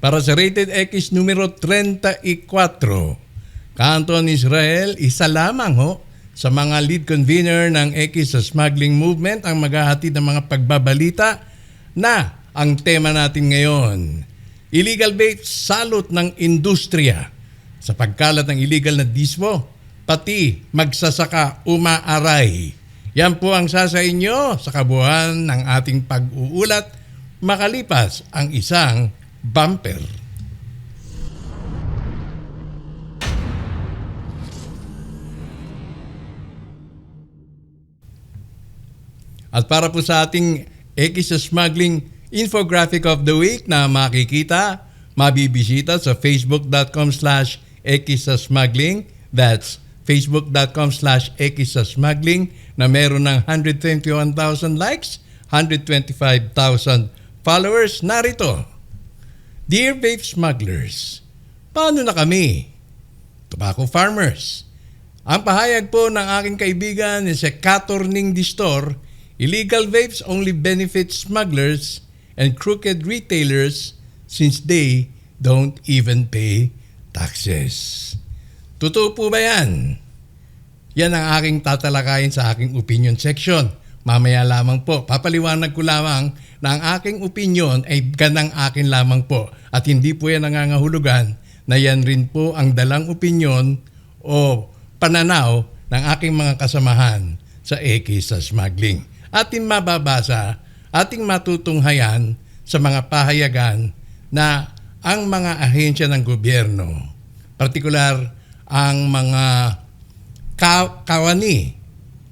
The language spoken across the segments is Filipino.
para sa Rated X numero 34. Canton Israel, isa lamang ho sa mga lead convener ng X sa smuggling movement ang maghahatid ng mga pagbabalita na ang tema natin ngayon. Illegal vape salot ng industriya sa pagkalat ng illegal na dispo, pati magsasaka umaaray. Yan po ang sasa inyo sa kabuuan ng ating pag-uulat makalipas ang isang bumper. At para po sa ating X Smuggling Infographic of the Week na makikita, mabibisita sa facebook.com slash X sa Smuggling. That's facebook.com slash X sa Smuggling na meron ng 121,000 likes, 125,000 followers. Narito, Dear Vape Smugglers, paano na kami? Tobacco Farmers. Ang pahayag po ng aking kaibigan ni si Katorning Distor, illegal vapes only benefit smugglers and crooked retailers since they don't even pay taxes. Totoo po ba yan? Yan ang aking tatalakayin sa aking opinion section. Mamaya lamang po, papaliwanag ko lamang na ang aking opinion ay ganang akin lamang po at hindi po yan nangangahulugan na yan rin po ang dalang opinion o pananaw ng aking mga kasamahan sa Eki sa smuggling. Ating mababasa, ating matutunghayan sa mga pahayagan na ang mga ahensya ng gobyerno, partikular ang mga ka- kawani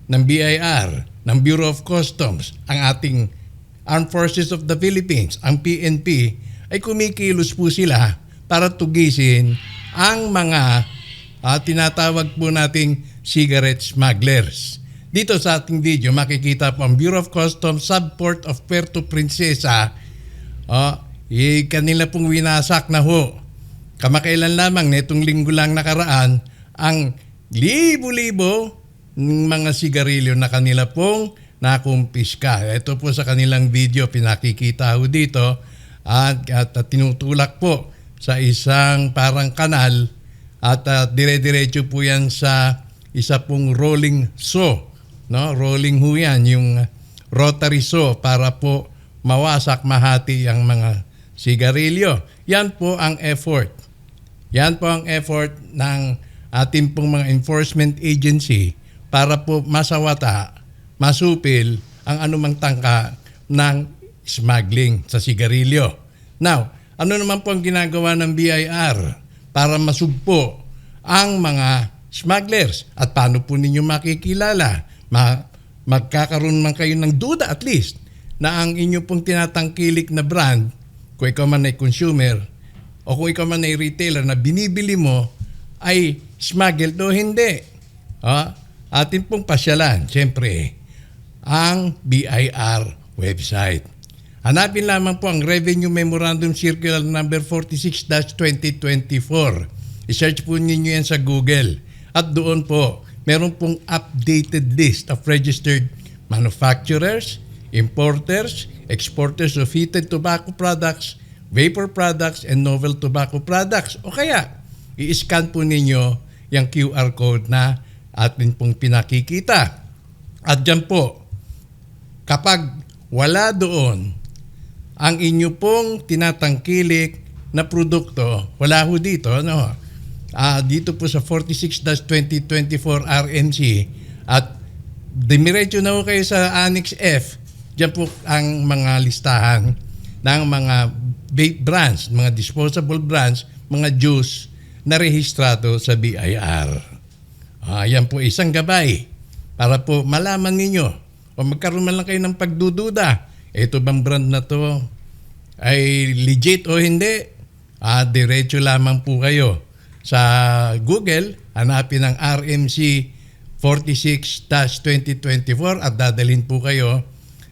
ng BIR, ng Bureau of Customs, ang ating Armed Forces of the Philippines, ang PNP, ay kumikilos po sila para tugisin ang mga ah, tinatawag po nating cigarette smugglers. Dito sa ating video, makikita po ang Bureau of Customs Subport of Puerto Princesa. Oh, eh, kanila pong winasak na ho. Kamakailan lamang, netong linggo lang nakaraan, ang libo-libo ng mga sigarilyo na kanila pong nakumpiska. Ito po sa kanilang video, pinakikita ho dito at, at, at tinutulak po sa isang parang kanal at uh, dire-diretso po yan sa isa pong rolling saw. No? Rolling ho yan, yung rotary saw para po mawasak, mahati ang mga sigarilyo. Yan po ang effort. Yan po ang effort ng ating pong mga enforcement agency para po masawata, masupil ang anumang tangka ng smuggling sa sigarilyo. Now, ano naman po ang ginagawa ng BIR para masugpo ang mga smugglers? At paano po ninyo makikilala? Ma- magkakaroon man kayo ng duda at least na ang inyo pong tinatangkilik na brand, kung ikaw man ay consumer, o kung ikaw man ay retailer na binibili mo ay smuggled o hindi. Ah, atin pong pasyalan, siyempre, ang BIR website. Hanapin lamang po ang Revenue Memorandum Circular number 46-2024. I-search po ninyo yan sa Google. At doon po, meron pong updated list of registered manufacturers, importers, exporters of heated tobacco products, vapor products, and novel tobacco products. O kaya, i-scan po ninyo yung QR code na atin pong pinakikita. At dyan po, kapag wala doon ang inyo pong tinatangkilik na produkto, wala ho dito, no? Ah, dito po sa 46-2024 RNC at dimiretso na ho kayo sa Annex F. Diyan po ang mga listahan ng mga vape brands, mga disposable brands, mga juice na rehistrado sa BIR. Ah, yan po isang gabay para po malaman ninyo o magkaroon man lang kayo ng pagdududa. Ito bang brand na to ay legit o hindi? Ah, diretso lamang po kayo sa Google, hanapin ang RMC 46-2024 at dadalhin po kayo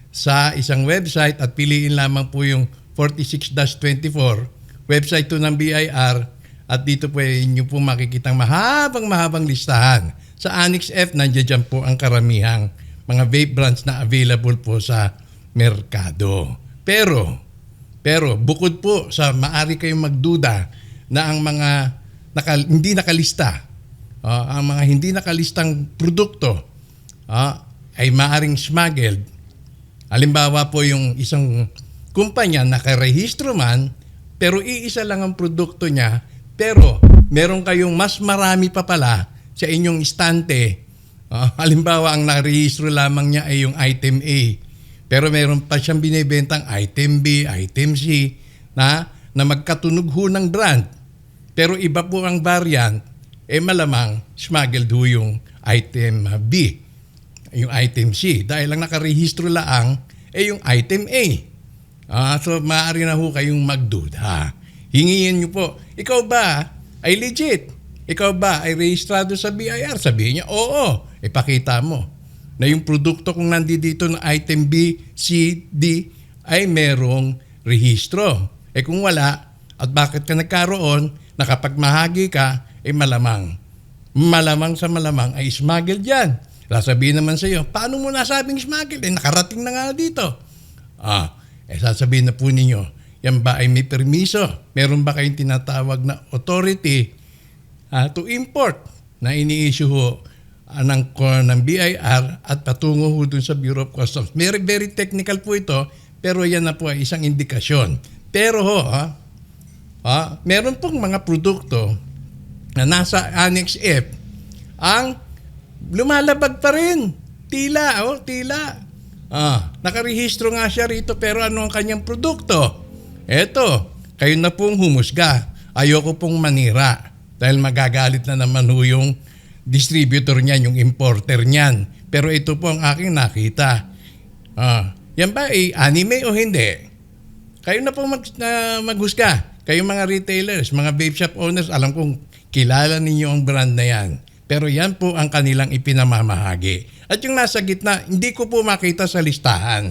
sa isang website at piliin lamang po yung 46-24 website to ng BIR at dito po inyo po makikita mahabang mahabang listahan. Sa Annex F, nandiyan po ang karamihang mga vape brands na available po sa merkado. Pero, Pero bukod po sa maari kayong magduda na ang mga naka- hindi nakalista, ah, ang mga hindi nakalistang produkto ah, ay maaring smuggled. Halimbawa po yung isang kumpanya nakarehistro man, pero iisa lang ang produkto niya, pero meron kayong mas marami pa pala sa inyong istante. Ah, halimbawa, ang narehistro lamang niya ay yung item A. Pero meron pa siyang binibentang item B, item C, na, na magkatunog ho ng brand. Pero iba po ang variant, eh malamang smuggled ho yung item uh, B, yung item C. Dahil lang nakarehistro laang, eh yung item A. Ah, so maaari na ho kayong magduda. Hingin niyo po, ikaw ba ay legit? Ikaw ba ay rehistrado sa BIR? Sabihin niya, oo. Ipakita mo na yung produkto kung nandito na item B, C, D ay merong rehistro. Eh kung wala, at bakit ka nagkaroon, na kapag mahagi ka, eh malamang. Malamang sa malamang ay smuggled yan. Sasabihin naman sa iyo, paano mo nasabing smuggled? Eh nakarating na nga dito. Ah, eh sasabihin na po ninyo, yan ba ay may permiso? Meron ba kayong tinatawag na authority ah, to import na ini-issue ho ng, ng BIR at patungo ho dun sa Bureau of Customs. Very, very technical po ito, pero yan na po ay isang indikasyon. Pero ho, ha, ah, meron pong mga produkto na nasa Annex F ang lumalabag pa rin. Tila, oh, tila. Ah, nakarehistro nga siya rito pero ano ang kanyang produkto? Eto, kayo na pong humusga. Ayoko pong manira dahil magagalit na naman ho yung distributor niyan, yung importer niyan. Pero ito po ang aking nakita. Ah, yan ba ay anime o hindi? Kayo na po mag, na maghusga. Kayo mga retailers, mga vape shop owners, alam kong kilala ninyo ang brand na yan. Pero yan po ang kanilang ipinamamahagi. At yung nasa gitna, hindi ko po makita sa listahan.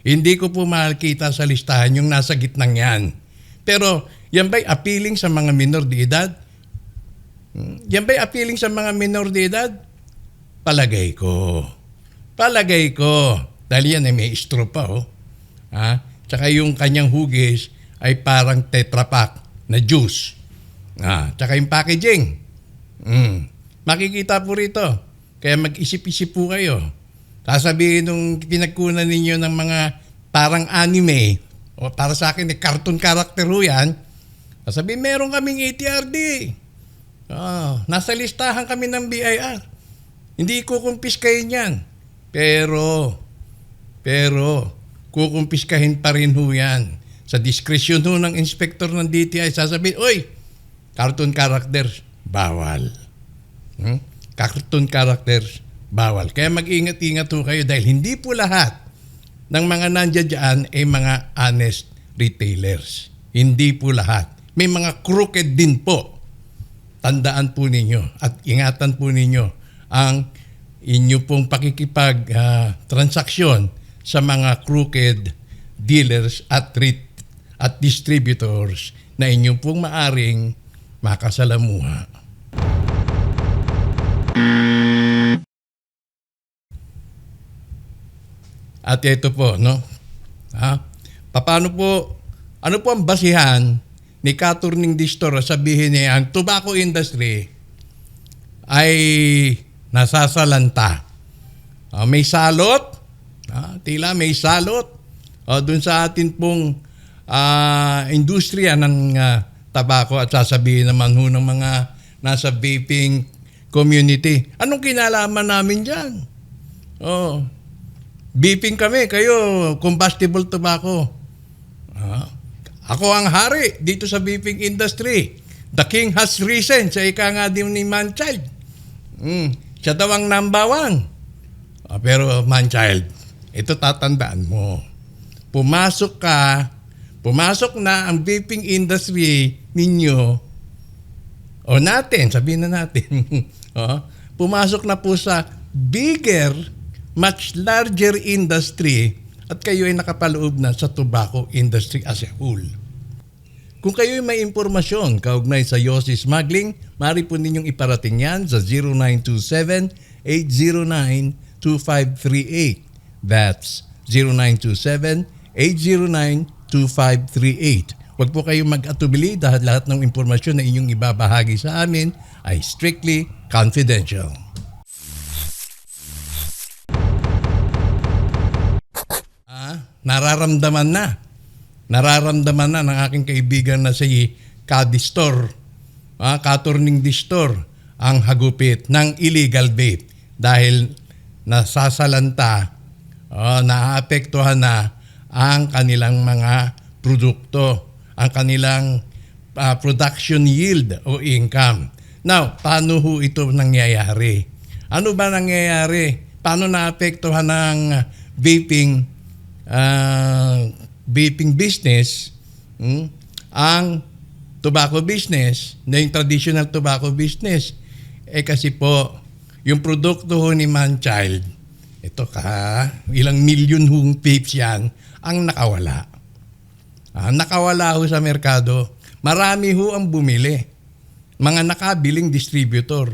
Hindi ko po makita sa listahan yung nasa gitnang yan. Pero yan ba'y appealing sa mga minor de edad? Yan ba'y appealing sa mga minor de edad? Palagay ko. Palagay ko. Dahil yan ay may straw pa, oh. Ha? Tsaka yung kanyang hugis ay parang Tetra Pak na juice. Ah, tsaka yung packaging. Mm. Makikita po rito. Kaya mag-isip-isip po kayo. Sasabihin nung pinagkunan ninyo ng mga parang anime, o para sa akin, eh, cartoon character ho yan, sasabihin, meron kaming ATRD. Ah, nasa listahan kami ng BIR. Hindi ko kumpiskahin yan. Pero, pero, kukumpiskahin pa rin ho yan. Sa diskresyon ho ng inspector ng DTI, sasabihin, Oy, cartoon characters, bawal. Hmm? Cartoon characters, bawal. Kaya mag-ingat-ingat ho kayo dahil hindi po lahat ng mga nandiyan dyan ay mga honest retailers. Hindi po lahat. May mga crooked din po. Tandaan po ninyo at ingatan po ninyo ang inyo pong pakikipag ah, sa mga crooked dealers at ret- at distributors na inyo pong maaring makasalamuha. At ito po, no? Ha? Paano po, ano po ang basihan ni Katurning Distor sabihin niya ang tobacco industry ay nasasalanta. Ah, may salot, ah, tila may salot uh, dun sa atin pong ah, industriya ng ah, tabako at sasabihin naman ho ng mga nasa vaping community. Anong kinalaman namin dyan? Oh, Beeping kami, kayo, combustible tobacco. Ah, ako ang hari dito sa beeping industry. The king has risen, sa ika nga din ni Manchild. Mm, siya daw ang number one. Ah, pero Manchild, ito tatandaan mo. Pumasok ka, pumasok na ang beeping industry ninyo, o natin, sabihin na natin, oh, pumasok na po sa bigger much larger industry at kayo ay nakapaloob na sa tobacco industry as a whole. Kung kayo ay may impormasyon kaugnay sa Yossi Smuggling, maaari po ninyong iparating yan sa 0927-809-2538. That's 0927-809-2538. 0917-829-2538. Huwag po kayong mag-atubili dahil lahat ng impormasyon na inyong ibabahagi sa amin ay strictly confidential. Nararamdaman na. Nararamdaman na ng aking kaibigan na si Kadistor, ah, Katurning Distor, ang hagupit ng illegal vape dahil nasasalanta, oh, naapektuhan na ang kanilang mga produkto, ang kanilang ah, production yield o income. Now, paano ho ito nangyayari? Ano ba nangyayari? Paano naapektuhan ng vaping ah, vaping business hmm, ang tobacco business na yung traditional tobacco business. Eh kasi po yung produkto ho ni Manchild ito ka ilang milyon hong vapes yan ang nakawala. Ah, nakawala ho sa merkado. Marami ho ang bumili. Mga nakabiling distributor.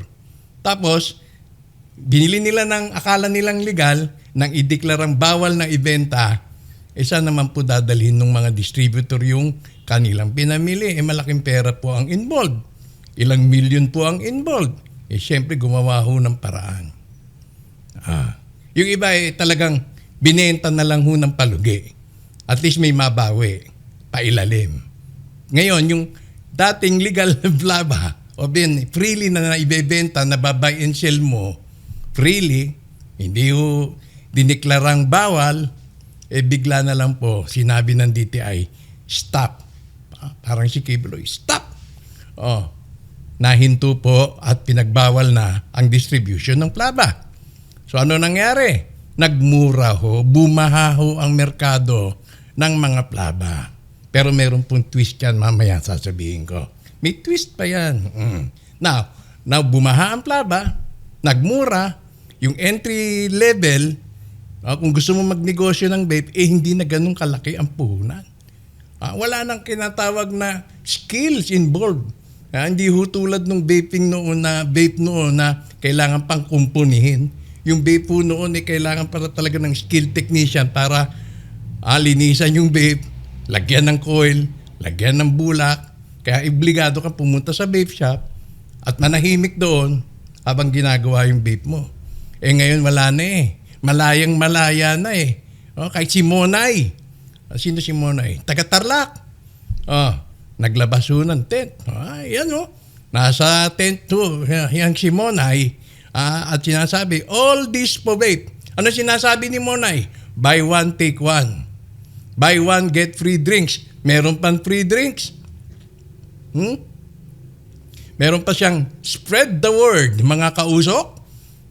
Tapos binili nila ng akala nilang legal nang ideklarang bawal na ibenta isa naman po dadalhin ng mga distributor yung kanilang pinamili. Eh malaking pera po ang involved. Ilang milyon po ang involved. Eh syempre gumawa ho ng paraan. Ah. Yung iba eh talagang binenta na lang ho ng palugi. At least may mabawi. Pailalim. Ngayon, yung dating legal blaba o bin freely na naibebenta na babay and sell mo freely, hindi ho diniklarang bawal, eh bigla na lang po sinabi ng DTI, stop. Ah, Parang si Kibloy, stop. Oh, nahinto po at pinagbawal na ang distribution ng plaba. So ano nangyari? Nagmura ho, bumaha ho ang merkado ng mga plaba. Pero meron pong twist yan, mamaya sasabihin ko. May twist pa yan. Mm. Now, now bumaha ang plaba, nagmura, yung entry level, ah, kung gusto mo magnegosyo ng vape, eh hindi na ganun kalaki ang puhunan. Ah, wala nang kinatawag na skills involved. Ah, hindi ho tulad nung vaping noon na vape noon na kailangan pang kumpunihin. Yung vape po noon eh kailangan para talaga ng skill technician para ah, linisan yung vape, lagyan ng coil, lagyan ng bulak. Kaya obligado kang pumunta sa vape shop at manahimik doon habang ginagawa yung vape mo. Eh ngayon wala na eh. Malayang malaya na eh. Oh, kahit si Monay. Ah, Sino si Monay? Taga Tarlac. Oh, naglabas ho ng tent. Ah, yan oh. Nasa tent to. Yan si Monay. Ah, at sinasabi, all this po vape. Ano sinasabi ni Monay? Buy one, take one. Buy one, get free drinks. Meron pang free drinks. Hmm? Meron pa siyang spread the word, mga kausok.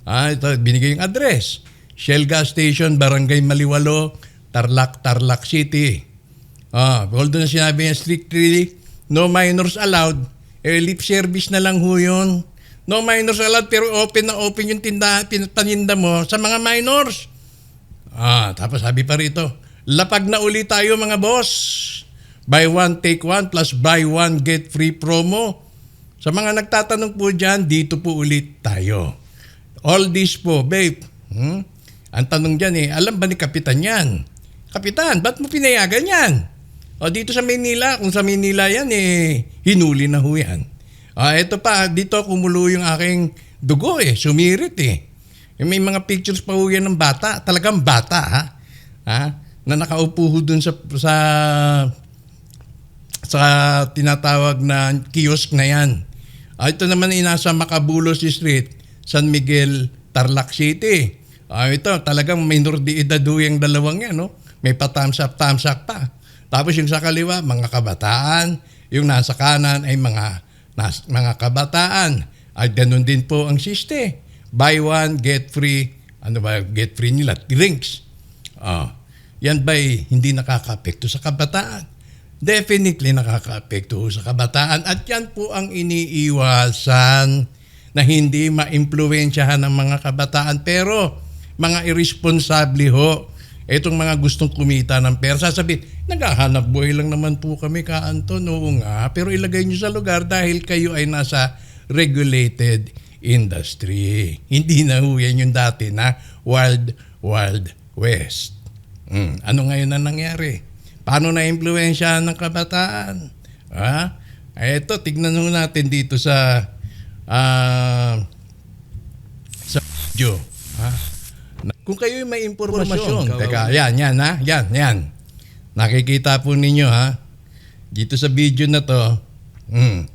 Ah, ito, binigay yung address. Shell Gas Station, Barangay Maliwalo, Tarlac, Tarlac City. Ah, although na sinabi niya strictly, no minors allowed, eh, lip service na lang ho yun. No minors allowed, pero open na open yung tindahan, paninda mo sa mga minors. Ah, tapos sabi pa rito, lapag na uli tayo mga boss. Buy one, take one, plus buy one, get free promo. Sa mga nagtatanong po dyan, dito po ulit tayo. All this po, babe. Hmm? Ang tanong dyan eh, alam ba ni Kapitan yan? Kapitan, ba't mo pinayagan yan? O dito sa Maynila, kung sa Maynila yan eh, hinuli na ho yan. Ah, ito pa, dito kumulo yung aking dugo eh, sumirit eh. Yung May mga pictures pa ho yan ng bata, talagang bata ha. ha? Na nakaupo ho dun sa, sa sa tinatawag na kiosk na yan. Ah, ito naman ay nasa Macabulos Street, San Miguel, Tarlac City. Ah, ito talagang minor de edad yung dalawang yan. No? May up pa. Tapos yung sa kaliwa, mga kabataan. Yung nasa kanan ay mga nas, mga kabataan. At ganun din po ang siste. Buy one, get free. Ano ba, get free nila? Drinks. Ah, yan ba'y hindi nakaka-apekto sa kabataan? Definitely nakaka-apekto sa kabataan at yan po ang iniiwasan na hindi ma-impluensyahan ng mga kabataan pero mga irresponsable ho itong mga gustong kumita ng pera. Sasabihin, naghahanap buhay lang naman po kami ka Anton. Oo nga, pero ilagay nyo sa lugar dahil kayo ay nasa regulated industry. Hindi na ho yan yung dati na wild, wild west. Hmm, Ano ngayon na nangyari? Paano na-impluensyahan ng kabataan? Ha? Eto, tignan nyo natin dito sa ah, sa video. Ha? Na- Kung kayo may impormasyon, teka, yan, yan ha, yan, yan. Nakikita po ninyo ha, dito sa video na to, hmm,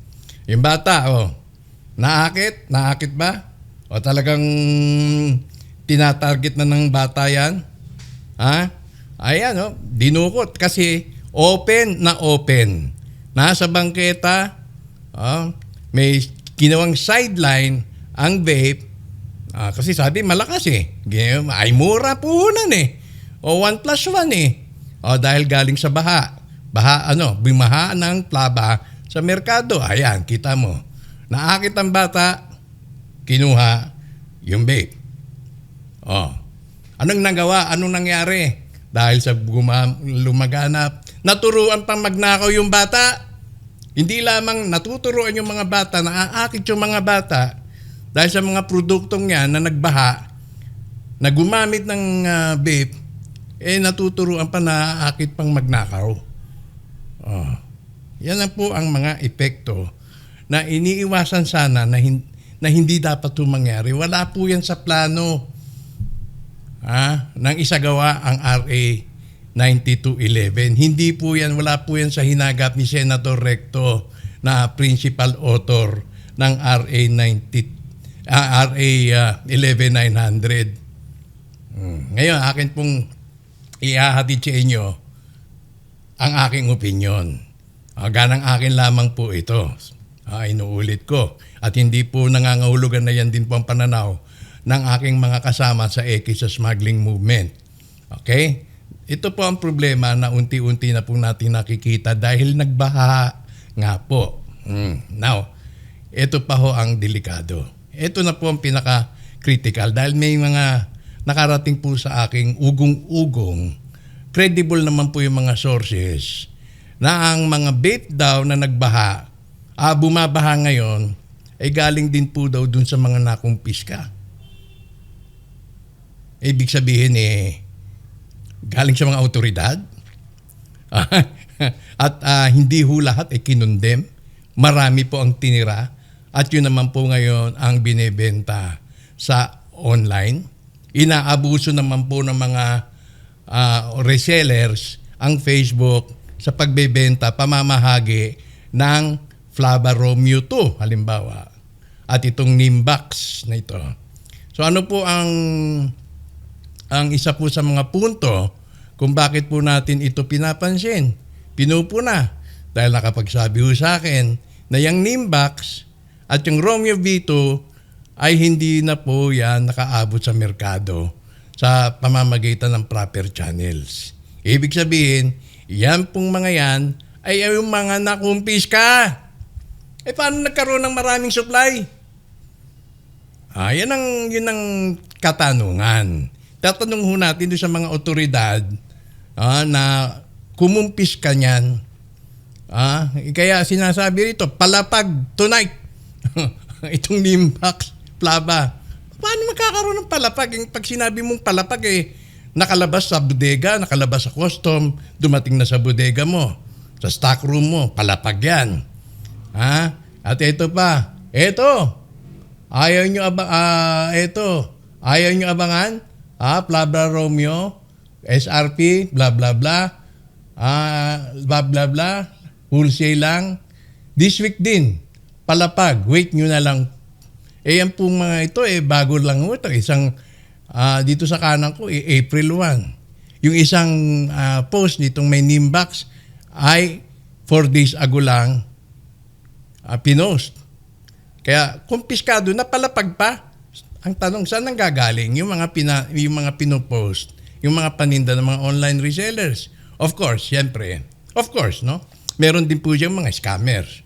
yung bata, oh, naakit, naakit ba? O talagang tinatarget na ng bata yan? Ha? Ayan, oh, dinukot kasi open na open. Nasa bangketa, ah, may ginawang sideline ang vape Ah, kasi sabi malakas eh. Ganyan, Ay mura nun eh. O 1 plus 1 eh. O dahil galing sa baha. Baha ano, bimaha ng plaba sa merkado. Ayan, kita mo. Naakit ang bata, kinuha yung vape. O. Anong nagawa? Anong nangyari? Dahil sa guma- lumaganap, naturuan pang magnakaw yung bata. Hindi lamang natuturuan yung mga bata, naaakit yung mga bata dahil sa mga produktong yan na nagbaha, na gumamit ng ah, vape, eh natuturuan pa na akit pang magnakaw. Oh. Yan na po ang mga epekto na iniiwasan sana na, hin- na hindi dapat ito mangyari. Wala po yan sa plano ha, nang isagawa ang RA 9211. Hindi po yan, wala po yan sa hinagap ni Senator Recto na principal author ng RA 90 ah, RA ah, 11900. Hmm. Ngayon, akin pong ihahatid sa inyo ang aking opinion. Uh, ganang akin lamang po ito. Ah, inuulit ko. At hindi po nangangahulugan na yan din po ang pananaw ng aking mga kasama sa X sa smuggling movement. Okay? Ito po ang problema na unti-unti na po natin nakikita dahil nagbaha nga po. Hmm. Now, ito pa ho ang delikado. Ito na po ang pinaka-critical dahil may mga nakarating po sa aking ugong-ugong, credible naman po yung mga sources na ang mga vape daw na nagbaha, ah, bumabaha ngayon, ay galing din po daw dun sa mga nakumpis ka. Ibig sabihin eh, galing sa mga otoridad. At ah, hindi ho lahat ay kinundem. Marami po ang tinira. At yun naman po ngayon ang binebenta sa online. Inaabuso naman po ng mga ah, resellers ang Facebook sa pagbebenta, pamamahagi ng Flava Romeo 2, halimbawa. At itong Nimbax na ito. So ano po ang ang isa po sa mga punto kung bakit po natin ito pinapansin. Pinupo na dahil nakapagsabi ho sa akin na yung Nimbax at yung Romeo V2 ay hindi na po yan nakaabot sa merkado sa pamamagitan ng proper channels. Ibig sabihin, yan pong mga yan ay yung mga nakumpis ka. Eh paano nagkaroon ng maraming supply? Ah, yan ang, yun ang katanungan. Tatanong ho natin doon sa mga otoridad ah, na kumumpis ka niyan. Ah, kaya sinasabi rito, palapag tonight. Itong Nimbax, Plaba. Paano magkakaroon ng palapag? Yung pag sinabi mong palapag eh, nakalabas sa bodega, nakalabas sa custom, dumating na sa bodega mo, sa stock room mo, palapag yan. Ha? At ito pa, ito, ayaw nyo abang, ah, ito, ayaw nyo abangan, bla bla Romeo, SRP, bla bla bla, ah, bla bla bla, wholesale lang. This week din, palapag, wait nyo na lang. Eh, yan pong mga ito, eh, bago lang ito. Isang, ah, dito sa kanan ko, eh, April 1. Yung isang ah, post nitong may Nimbax ay 4 days ago lang ah, pinost. Kaya kumpiskado na palapag pa. Ang tanong saan nang gagaling yung mga pina, yung mga pinopost, yung mga paninda ng mga online resellers. Of course, siyempre. Of course, no? Meron din po diyang mga scammers.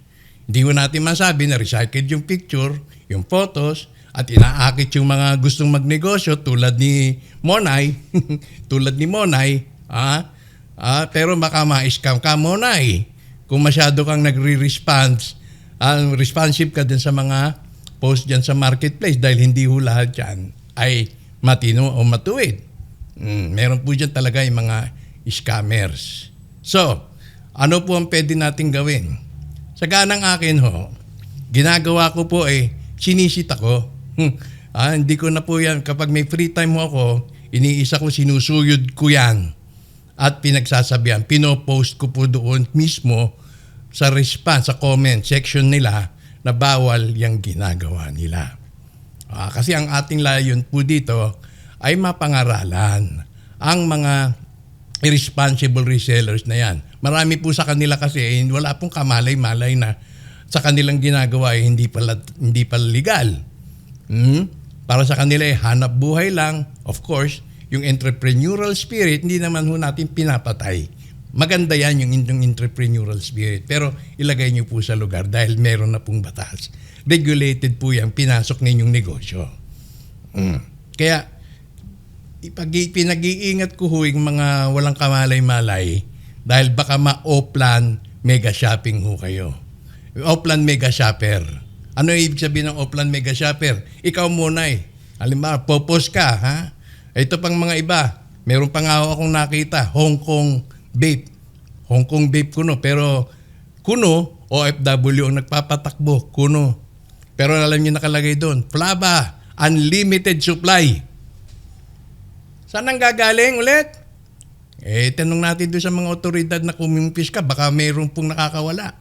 Hindi ko natin masabi na recycled yung picture, yung photos, at inaakit yung mga gustong magnegosyo tulad ni Monay, tulad ni Monay, ah, ah, pero baka ma-scam ka Monay kung masyado kang nagre-response, ah, responsive ka din sa mga post dyan sa marketplace dahil hindi ho lahat dyan ay matino o matuwid. Mm, meron po dyan talaga yung mga scammers. So, ano po ang pwede nating gawin? Sa ganang akin ho, ginagawa ko po eh, sinisit ako. Hmm. Ah, hindi ko na po yan. Kapag may free time ho ako, iniisa ko, sinusuyod ko yan. At pinagsasabihan, pinopost ko po doon mismo sa response, sa comment section nila na bawal yung ginagawa nila. Ah, kasi ang ating layon po dito ay mapangaralan ang mga irresponsible resellers na yan. Marami po sa kanila kasi eh, wala pong kamalay-malay na sa kanilang ginagawa ay hindi pala hindi pala legal. Hmm? Para sa kanila ay hanap buhay lang. Of course, yung entrepreneurial spirit hindi naman ho natin pinapatay. Maganda yan yung inyong entrepreneurial spirit. Pero ilagay niyo po sa lugar dahil meron na pong batas. Regulated po yan, pinasok ninyong negosyo. Mm. Kaya ipag pinag-iingat ko ho yung mga walang kamalay-malay dahil baka ma-Oplan mega shopping ho kayo. Oplan mega shopper. Ano ibig sabihin ng Oplan mega shopper? Ikaw muna eh. Halimbawa, popos ka, ha? Ito pang mga iba. Meron pa nga ako akong nakita, Hong Kong vape. Hong Kong vape kuno. Pero kuno, OFW ang nagpapatakbo. Kuno. Pero alam niyo nakalagay doon, Flava, unlimited supply. Saan ang gagaling ulit? Eh, tanong natin doon sa mga otoridad na kumimpis ka, baka mayroon pong nakakawala.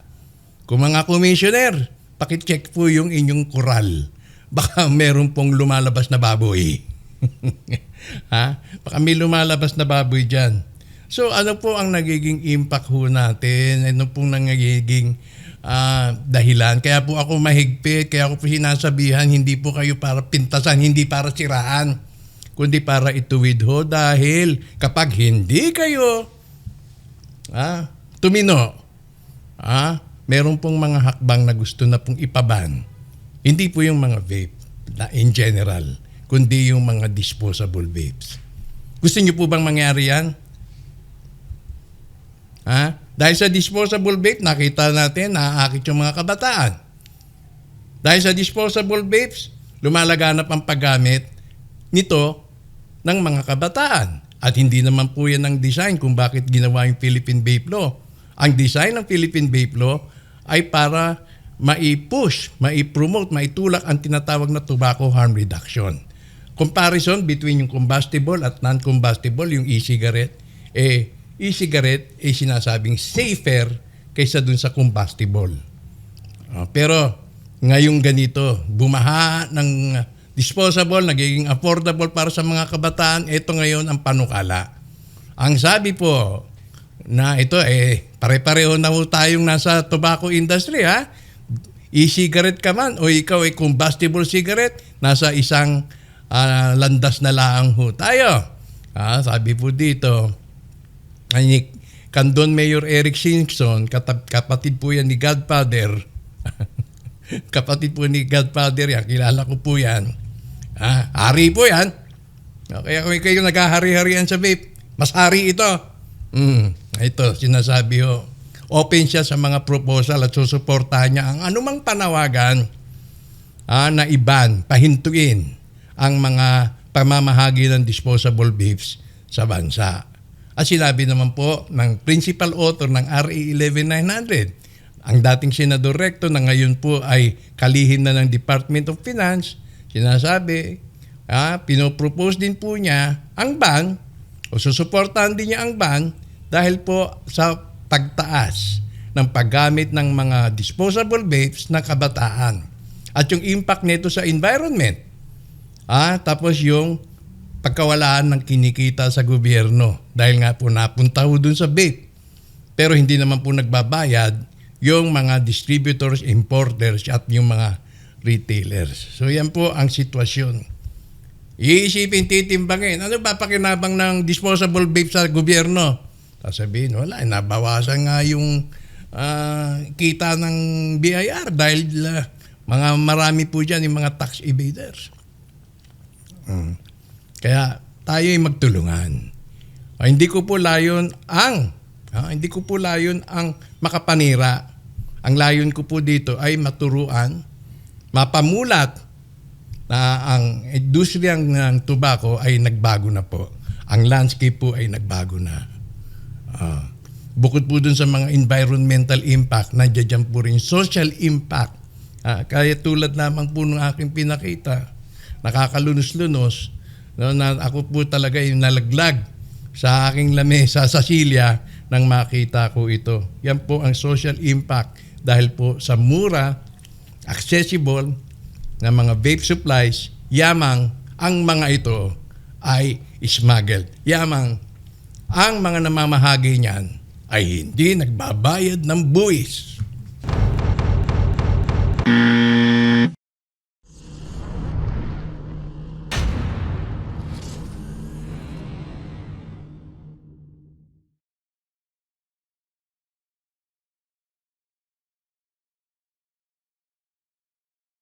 Kung mga commissioner, pakicheck po yung inyong koral. Baka meron pong lumalabas na baboy. ha? Baka may lumalabas na baboy dyan. So ano po ang nagiging impact ho natin? Ano pong nagiging ah, dahilan? Kaya po ako mahigpit, kaya ako po sinasabihan, hindi po kayo para pintasan, hindi para siraan kundi para ituwid ho dahil kapag hindi kayo ah, tumino, ah, meron pong mga hakbang na gusto na pong ipaban. Hindi po yung mga vape na in general, kundi yung mga disposable vapes. Gusto niyo po bang mangyari yan? Ha? Dahil sa disposable vape, nakita natin, naaakit yung mga kabataan. Dahil sa disposable vapes, lumalaganap ang paggamit nito ng mga kabataan. At hindi naman po yan ang design kung bakit ginawa yung Philippine Vape Law. Ang design ng Philippine Vape Law ay para mai-push, mai-promote, maitulak ang tinatawag na tobacco harm reduction. Comparison between yung combustible at non-combustible, yung e-cigarette, eh, e-cigarette ay sinasabing safer kaysa dun sa combustible. Ah, pero ngayong ganito, bumaha ng disposable, nagiging affordable para sa mga kabataan, ito ngayon ang panukala. Ang sabi po na ito eh, pare-pareho na ho tayong nasa tobacco industry ha. E-cigarette ka man o ikaw ay combustible cigarette, nasa isang ah, landas na laang ho tayo. Ah, sabi po dito, ay, Kandon Mayor Eric Simpson, katab- kapatid po yan ni Godfather. kapatid po ni Godfather yan, kilala ko po yan. Ah, hari po yan. Kaya kung kayo naghahari-harian sa vape, mas hari ito. Mm, ito, sinasabi ho. Open siya sa mga proposal at susuportahan niya ang anumang panawagan ah, na iban, pahintuin ang mga pamamahagi ng disposable vapes sa bansa. At sinabi naman po ng principal author ng RA 11900, ang dating senador recto na ngayon po ay kalihim na ng Department of Finance, sinasabi, ah, pinopropose din po niya ang ban o susuportahan din niya ang ban dahil po sa pagtaas ng paggamit ng mga disposable vapes ng kabataan at yung impact nito sa environment. Ah, tapos yung pagkawalaan ng kinikita sa gobyerno dahil nga po napunta ho dun sa vape. Pero hindi naman po nagbabayad yung mga distributors, importers at yung mga retailers. So yan po ang sitwasyon. Iisipin, titimbangin. Ano ba pakinabang ng disposable vape sa gobyerno? Sasabihin, wala, nabawasan nga yung ah, kita ng BIR dahil ah, mga marami po dyan yung mga tax evaders. Mm. Kaya tayo ay magtulungan. Ah, hindi ko po layon ang ah, hindi ko po layon ang makapanira. Ang layon ko po dito ay maturuan, mapamulat na ang industriya ng tobacco ay nagbago na po. Ang landscape po ay nagbago na. Ah. bukod po dun sa mga environmental impact, nandiyan po rin social impact. Ah, kaya tulad lamang po ng aking pinakita, nakakalunos-lunos, no, na ako po talaga yung nalaglag sa aking lamesa sa silya nang makita ko ito. Yan po ang social impact dahil po sa mura, accessible na mga vape supplies, yamang ang mga ito ay smuggled. Yamang ang mga namamahagi niyan ay hindi nagbabayad ng buwis.